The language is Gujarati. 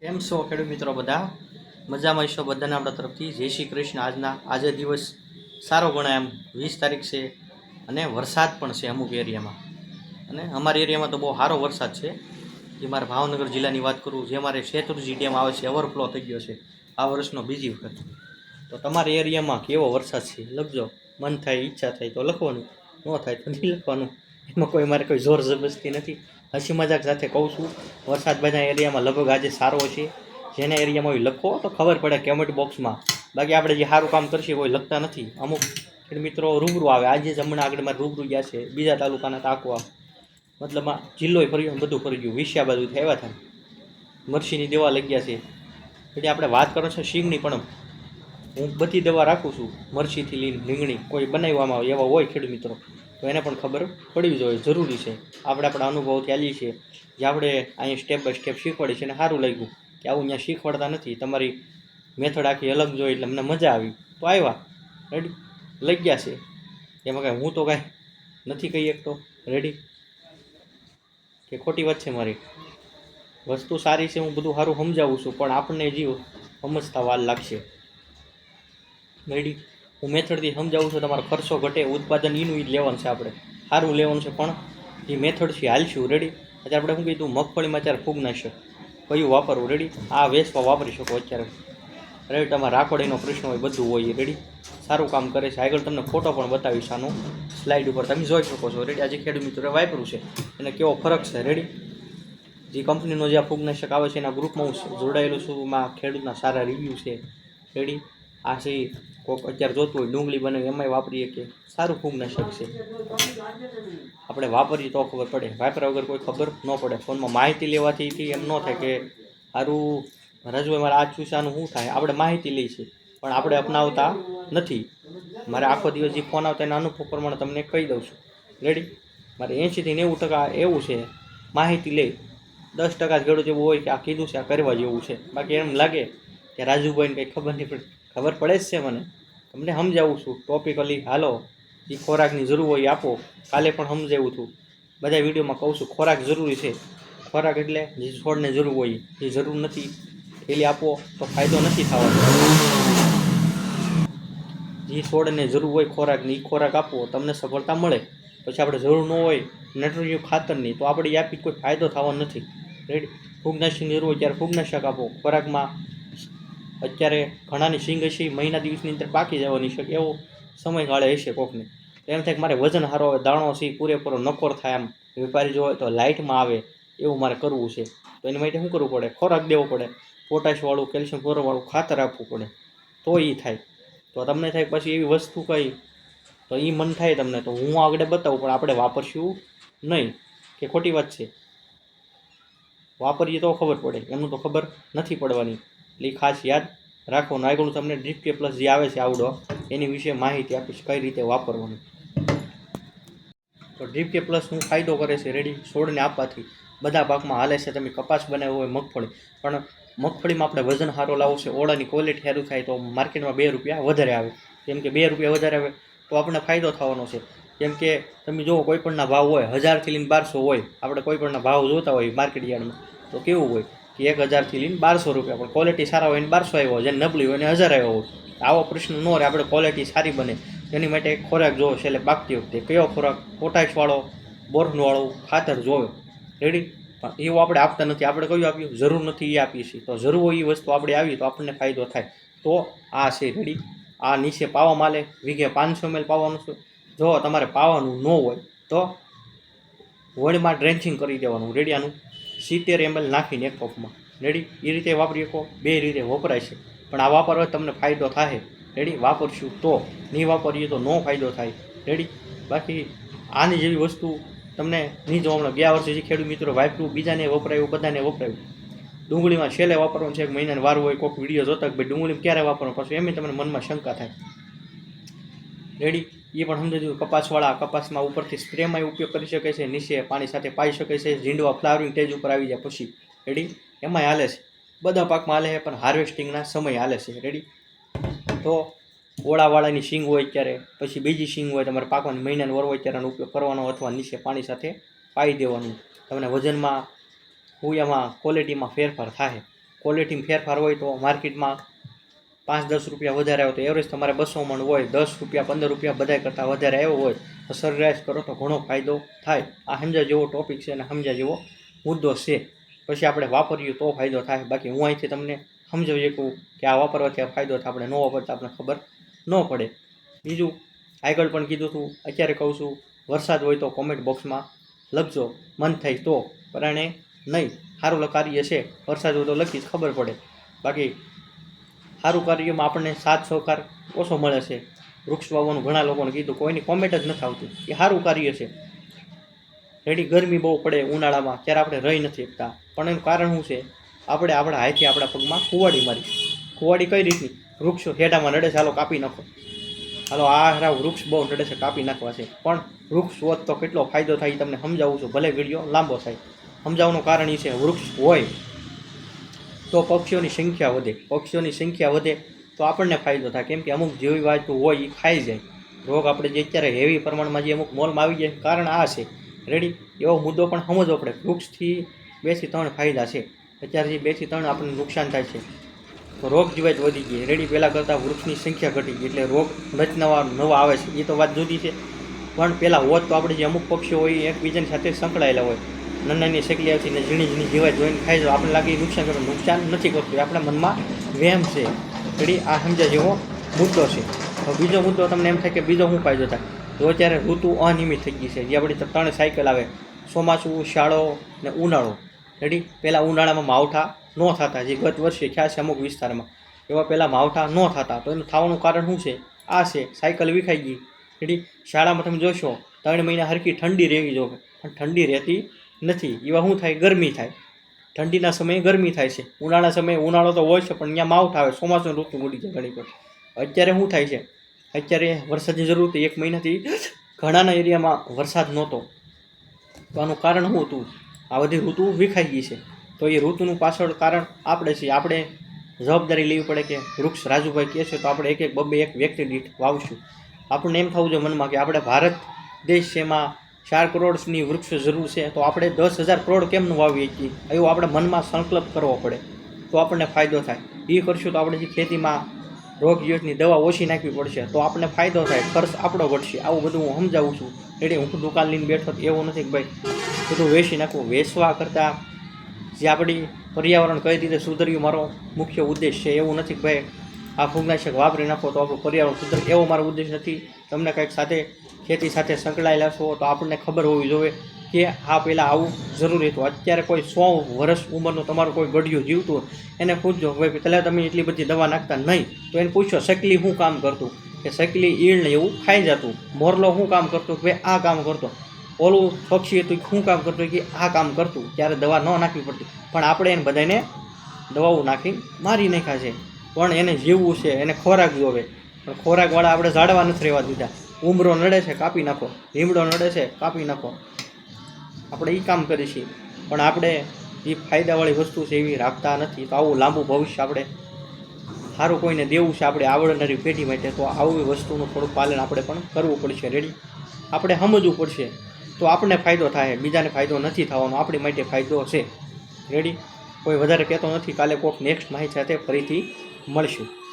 કેમ છો ખેડૂત મિત્રો બધા? મજામાં છો બધાને આપણા તરફથી. જય શ્રી કૃષ્ણ. આજના, આજે દિવસ સારો ગણાય એમ. વીસ તારીખ છે અને વરસાદ પણ છે અમુક એરિયામાં. અને અમારા એરિયામાં તો બહુ સારો વરસાદ છે. જે મારે ભાવનગર જિલ્લાની વાત કરું, જે મારે શેત્રુંજી ડેમ આવે છે ઓવરફ્લો થઈ ગયો છે આ વર્ષનો બીજી વખત. તો તમારા એરિયામાં કેવો વરસાદ છે? લખજો. મન થાય, ઈચ્છા થાય તો લખવાનું. ન થાય તો નહીં લખવાનું. એમાં કોઈ મારે કોઈ જોર જબરદસ્તી નથી. હસી મજાક સાથે કહું છું, વરસાદ બધા એરિયામાં લગભગ આજે સારો છે. જેના એરિયામાં હોય લખો, તો ખબર પડે કેમેન્ટ બોક્સમાં બાકી આપણે જે સારું કામ કરશે કોઈ લખતા નથી. અમુક મિત્રો રૂબરૂ આવે. આજે જ હમણાં આગળ મારે રૂબરૂ ગયા છે, બીજા તાલુકાના તાકવા મતલબમાં જિલ્લોય ફરી ગયો બધું ફરી ગયું. વિશ્યા બાજુ આવ્યા હતા. મરસીની દવા લઈ ગયા છે. એટલે આપણે વાત કરો છો શીંગની પણ. હું બધી દવા રાખું છું. મરસીથી લઈને રીંગણી કોઈ બનાવવામાં આવે એવા હોય ખેડૂત મિત્રો. તો એને પણ ખબર પડવી જોઈએ, જરૂરી છે. આપણે આપણા અનુભવથી ચાલીએ છીએ. જે આપણે અહીંયા સ્ટેપ બાય સ્ટેપ શીખવાડી છે અને સારું લાગ્યું કે આવું અહીંયા શીખવાડતા નથી. તમારી મેથડ આખી અલગ જોઈ એટલે અમને મજા આવી. તો આવ્યા. રેડી લઈ ગયા છે. એમાં કાંઈ હું તો કાંઈ નથી કહી શકતો. રેડી કે ખોટી વાત છે મારી. વસ્તુ સારી છે, હું બધું સારું સમજાવું છું, પણ આપણને જીવ સમજતા વાર લાગશે. રેડી હું મેથડથી સમજાવું છું, તમારો ખર્ચો ઘટે, ઉત્પાદન એનું જ લેવાનું છે આપણે. સારું લેવાનું છે, પણ એ મેથડથી હાલશું રેડી અત્યારે આપણે શું કીધું? મગફળીમાં અત્યારે ફૂગ નાશક કયું વાપરવું રેડી આ વેસમાં વાપરી શકો અત્યારે. રેડી તમારે રાખોડીનો પ્રશ્ન હોય, બધું હોય રેડી સારું કામ કરે છે. આગળ તમને ફોટો પણ બતાવીશ આનો સ્લાઇડ ઉપર. તમે જોઈ શકો છો રેડી આજે ખેડૂત મિત્રોએ વાપર્યું છે. એને કેવો ફરક છે રેડી જે કંપનીનો જે આ ફૂગનાશક આવે છે, એના ગ્રુપમાં હું જોડાયેલો છું, એમાં ખેડૂતના સારા રિવ્યૂ છે. રેડી આ છે કોક અત્યારે જોતું હોય, ડુંગળી બનાવી એમાંય વાપરીએ કે સારું ફૂગનાશક છે. આપણે વાપરીએ તો ખબર પડે. વાપર્યા વગર કોઈ ખબર ન પડે. ફોનમાં માહિતી લેવાથી એમ ન થાય કે સારું રજવાઈ મારે આ ચૂસાનું શું થાય? આપણે માહિતી લઈ છે પણ આપણે અપનાવતા નથી. મારે આખો દિવસ જે ફોન આવતા એના અનુભવ પ્રમાણે તમને કહી દઉં છું. રેડી મારે એંશીથી નેવું ટકા એવું છે. માહિતી લે. દસ ટકા જ ગળું જેવું હોય કે આ કીધું છે, આ કરવા જેવું છે. બાકી એમ લાગે કે રાજુભાઈને કંઈ ખબર નહીં પડે. ખબર પડે જ છે મને. તમને સમજાવું છું. ટોપિકલી હાલો, એ ખોરાકની જરૂર હોય એ આપો. કાલે પણ સમજાવું છું. બધા વિડીયોમાં કહું છું, ખોરાક જરૂરી છે. ખોરાક એટલે જે છોડને જરૂર હોય, જે જરૂર નથી થેલી આપો, તો ફાયદો નથી થવાનો. જે છોડને જરૂર હોય ખોરાકની એ ખોરાક આપવો તમને સફળતા મળે. પછી આપણે જરૂર ન હોય નાઇટ્રોજન ખાતરની, તો આપણે એ આપી કોઈ ફાયદો થવાનો નથી. રેડી ફૂગનાશકની જરૂર હોય ત્યારે ફૂગનાશક આપો. ખોરાકમાં અત્યારે ઘણાની સિંગ હશે મહિના દિવસની અંદર પાકી જવાની છે, એવો સમયગાળે હશે કોકને. એમ થાય કે મારે વજન સારો આવે, દાણો છે પૂરેપૂરો નકોર થાય આમ. વેપારી જો હોય તો લાઇટમાં આવે, એવું મારે કરવું છે. તો એની માટે શું કરવું પડે? ખોરાક દેવો પડે. પોટાશવાળું કેલ્શિયમ ફ્લોરવાળું ખાતર આપવું પડે. તો એ થાય. તો તમને થાય પછી એવી વસ્તુ કઈ? તો એ મન થાય તમને. તો હું આગળ બતાવું, પણ આપણે વાપરશું નહીં. કે ખોટી વાત છે? વાપરીએ તો ખબર પડે. એમનું તો ખબર નથી પડવાની. એટલે ખાસ યાદ રાખવાનું આગળ તમને ડ્રીપ કે પ્લસ જે આવે છે આવડો, એની વિશે માહિતી આપીશ કઈ રીતે વાપરવાનું. તો ડ્રીપ કે પ્લસ શું ફાયદો કરે છે રેડી છોડને આપવાથી. બધા પાકમાં હાલે છે, તમે કપાસ બનાવ્યો હોય મગફળી. પણ મગફળીમાં આપણે વજન સારો લાવવું છે, ઓળાની ક્વોલિટી સારું થાય તો માર્કેટમાં બે રૂપિયા વધારે આવે. જેમ કે બે રૂપિયા વધારે આવે, તો આપણને ફાયદો થવાનો છે. કેમ કે તમે જુઓ, કોઈ પણના ભાવ હોય, હજારથી લઈને બારસો હોય. આપણે કોઈ પણના ભાવ જોતા હોય માર્કેટ યાર્ડમાં, તો કેવું હોય? કે એક હજારથી લઈને બારસો રૂપિયા. પણ ક્વોલિટી સારા હોય ને બારસો આવ્યો હોય નબળી હોય ને હજાર આવ્યો હોય. આવો પ્રશ્ન ન રહે, આપણે ક્વોલિટી સારી બને. એની માટે એક ખોરાક જોવો છે એટલે પાકતી વખતે કયો ખોરાક? પોટાશવાળો બોરનવાળો ખાતર જોવે. રેડી પણ એવું આપણે આપતા નથી. આપણે કયું આપ્યું જરૂર નથી એ આપીએ છીએ. તો જરૂર હોય એ વસ્તુ આપણે આવી તો આપણને ફાયદો થાય. તો આ છે રેડી આ નીચે પાવા માલે, વીઘે પાંચસો મેલ પાવાનું છે. જો તમારે પાવાનું ન હોય, તો વડમાં ડ્રેન્ચિંગ કરી દેવાનું. રેડી આનું? સિત્તેર એમએલ નાખીને એક કપમાં. રેડી એ રીતે વાપરી શકો બે રીતે વપરાય છે. પણ આ વાપરવા તમને ફાયદો થાય રેડી વાપરશું તો. નહીં વાપરીએ તો નો ફાયદો થાય. રેડી બાકી આની જેવી વસ્તુ તમને નહીં જોવા મળે ગયા વર્ષે જે ખેડૂત મિત્રો વાપર્યું બીજાને વપરાયું, બધાને વપરાયું. ડુંગળીમાં છેલ્લે વાપરવાનું છે, એક મહિનાને વાર હોય, કોઈક વીડિયો જોતા કે ભાઈ ડુંગળી ક્યારે વાપરવાનું? પછી એમ તમને મનમાં શંકા થાય. રેડી એ પણ સમજો કપાસવાળા કપાસમાં ઉપરથી સ્પ્રેમાં ઉપયોગ કરી શકે છે, નીચે પાણી સાથે પાઈ શકે છે, ઝીંડવા ફ્લાવરિંગ સ્ટેજ ઉપર આવી જાય પછી. રેડી એમાંય હાલે છે. બધા પાકમાં હાલે છે, પણ હાર્વેસ્ટિંગના સમય હાલે છે. રેડી તો ઓળાવાળાની સિંગ હોય ત્યારે, પછી બીજી સિંગ હોય, તમારે પાકવાની મહિનાનો વર હોય ત્યારે ઉપયોગ કરવાનો અથવા નીચે પાણી સાથે પાઈ દેવાનું. તમને વજનમાં, હુયામાં ક્વોલિટીમાં ફેરફાર થાય. ક્વોલિટીમાં ફેરફાર હોય તો માર્કેટમાં પાંચ દસ રૂપિયા વધારે આવે તો એવરેજ તમારે બસો મણ હોય, દસ રૂપિયા, પંદર રૂપિયા બધા કરતાં વધારે આવ્યો હોય, તો સરેરાશ કરો તો ઘણો ફાયદો થાય. આ સમજા જેવો ટોપિક છે અને સમજા જેવો મુદ્દો છે. પછી આપણે વાપરીએ તો ફાયદો થાય. બાકી હું અહીંથી તમને સમજાવી શકું કે આ વાપરવાથી આ ફાયદો થાય આપણે ન વાપરતા આપણે ખબર ન પડે. બીજું, આગળ પણ કીધું હતું અત્યારે કહું છું, વરસાદ હોય તો કોમેન્ટ બોક્સમાં લખજો. મન થાય તો, પરાણે નહીં. સારું કાર્ય છે. વરસાદ હોય તો લખી ખબર પડે. બાકી સારું કાર્યમાં આપણને સાથ સહકાર ઓછો મળે છે. વૃક્ષ વાવવાનું ઘણા લોકોને કીધું, કોઈની કોમેન્ટ જ નથી આવતી. એ સારું કાર્ય છે. રેડી ગરમી બહુ પડે ઉનાળામાં, ત્યારે આપણે રહી નથી શકતા. પણ એનું કારણ શું છે? આપણે આપણા હાથથી આપણા પગમાં કુવાડી મારી. કુવાડી કઈ રીતની? વૃક્ષો હેઠામાં નડે છે, હાલો કાપી નાખો. હાલો, આ હરા વૃક્ષ બહુ નડે છે, કાપી નાખવા છે. પણ વૃક્ષ હોત તો કેટલો ફાયદો થાય તમને સમજાવું છું, ભલે વીડિયો લાંબો થાય. સમજાવવાનું કારણ એ છે, વૃક્ષ હોય તો પક્ષીઓની સંખ્યા વધે. પક્ષીઓની સંખ્યા વધે તો આપણને ફાયદો થાય. કેમ કે અમુક જેવી વાતો હોય એ ખાઈ જાય. રોગ આપણે જે અત્યારે હેવી પ્રમાણમાં જે અમુક મોલમાં આવી જાય કારણ આ છે. રેડી એવો મુદ્દો પણ સમજવો પડે. વૃક્ષથી બેથી ત્રણ ફાયદા છે. અત્યારે જે બેથી ત્રણ આપણને નુકસાન થાય છે. તો રોગ જીવાત વધી ગઈ રેડી પહેલાં કરતાં વૃક્ષની સંખ્યા ઘટી ગઈ એટલે રોગ રચનાવા નવા આવે છે. એ તો વાત જુદી છે. પણ પહેલાં હોત તો આપણે જે અમુક પક્ષીઓ હોય એકબીજાની સાથે સંકળાયેલા હોય. નાની નાની આવતી ને ઝીણી ઝીણી જીવા જોઈને ખાઈ જો આપણે લાગે નુકસાન કરવું નુકસાન નથી કરતું. આપણા મનમાં વહેમ છે. ઘડી આ સમજા જેવો મુદ્દો છે. તો બીજો મુદ્દો તમને એમ થાય કે બીજો શું ફાયદો થાય? તો અત્યારે ઋતુ અનિયમિત થઈ ગઈ છે. જે આપણી ત્રણ સાયકલ આવે. ચોમાસું, શાળો ને ઉનાળો. રેડી પહેલાં ઉનાળામાં માવઠા ન થતા, જે ગત વર્ષે ખ્યાલ છે અમુક વિસ્તારમાં. એવા પહેલાં માવઠા ન થતા. તો એનું થવાનું કારણ શું છે? આ છે. સાયકલ વિખાઈ ગઈ. રેડી શાળામાં તમે જોશો, ત્રણ મહિના હરખી ઠંડી રહેવી જોઈએ પણ ઠંડી રહેતી નથી. એવા શું થાય? ગરમી થાય. ઠંડીના સમયે ગરમી થાય છે. ઉનાળા સમયે ઉનાળો તો હોય છે, પણ અહીંયા માવઠ આવે. ચોમાસું ઋતુ ઉડી જાય ઘણી પર અત્યારે શું થાય છે? અત્યારે વરસાદની જરૂર હતી એક મહિનાથી. ઘણાના એરિયામાં વરસાદ નહોતો. તો આનું કારણ શું હતું? આ બધી ઋતુ વિખાઈ ગઈ છે. તો એ ઋતુનું પાછળ કારણ આપણે છીએ. આપણે જવાબદારી લેવી પડે કે વૃક્ષ રાજુભાઈ કહે છે, તો આપણે એક એક બબ્બે એક વ્યક્તિ દીઠ વાવશું. આપણને એમ થવું જોઈએ મનમાં કે આપણે ભારત દેશ એમાં ચાર કરોડની વૃક્ષ જરૂર છે, તો આપણે દસ હજાર કરોડ કેમનું વાવીએ છીએ? એવું આપણે મનમાં સંકલ્પ કરવો પડે, તો આપણને ફાયદો થાય. એ કરશું તો આપણે જે ખેતીમાં રોગ યોજની દવા ઓછી નાખવી પડશે, તો આપણને ફાયદો થાય, ખર્ચ આપણો ઘટશે આવું બધું હું સમજાવું છું. એટલે હું દુકાન લઈને બેઠો એવું નથી કે ભાઈ, બધું વેચી નાખવું. વેચવા કરતાં જે આપણી પર્યાવરણ કઈ રીતે સુધર્યું, મારો મુખ્ય ઉદ્દેશ છે. એવું નથી કે ભાઈ, આ ફૂગનાશક વાપરી નાખો તો આપણું પર્યાવરણ સુધર. એવો મારો ઉદ્દેશ નથી. તમને કંઈક સાથે ખેતી સાથે સંકળાયેલા છો તો આપણને ખબર હોવી જોઈએ કે આ પહેલાં આવું જરૂરી હતું. અત્યારે કોઈ સો વર્ષ ઉંમરનું તમારું કોઈ ગઢિયું જીવતું હોય, એને પૂછજો ભાઈ પહેલાં તમે એટલી બધી દવા નાખતા નહીં. તો એને પૂછો, શકલી શું કામ કરતું? કે શકલી ઈળ ને એવું ખાઈ જતું. મોરલો શું કામ કરતું કે આ કામ કરતો? ઓલું પક્ષી હતું શું કામ કરતું કે આ કામ કરતું? ત્યારે દવા ન નાખવી પડતી. પણ આપણે એને બધાને દવાઓ નાખી મારી નાખ્યા છે. પણ એને જીવવું છે, એને ખોરાક જોવે. પણ ખોરાકવાળા આપણે ઝાડવા નથી રહેવા દીધા. ઉમરો નડે છે, કાપી નાખો. લીમડો નડે છે, કાપી નાખો. આપણે એ કામ છીએ. પણ આપણે એ ફાયદાવાળી વસ્તુ છે એવી રાખતા નથી. તો આવું લાંબુ ભવિષ્ય આપણે સારું કોઈને દેવું છે, આપણે આવડનારી પેઢી માટે, તો આવી વસ્તુનું થોડું પાલન આપણે પણ કરવું પડશે. રેડી આપણે સમજવું પડશે. તો આપણને ફાયદો થાય, બીજાને ફાયદો નથી થવાનો. આપણી માટે ફાયદો છે. રેડી કોઈ વધારે કહેતો નથી, કાલે કોઈક નેક્સ્ટ માહિતી સાથે ફરીથી મળશું.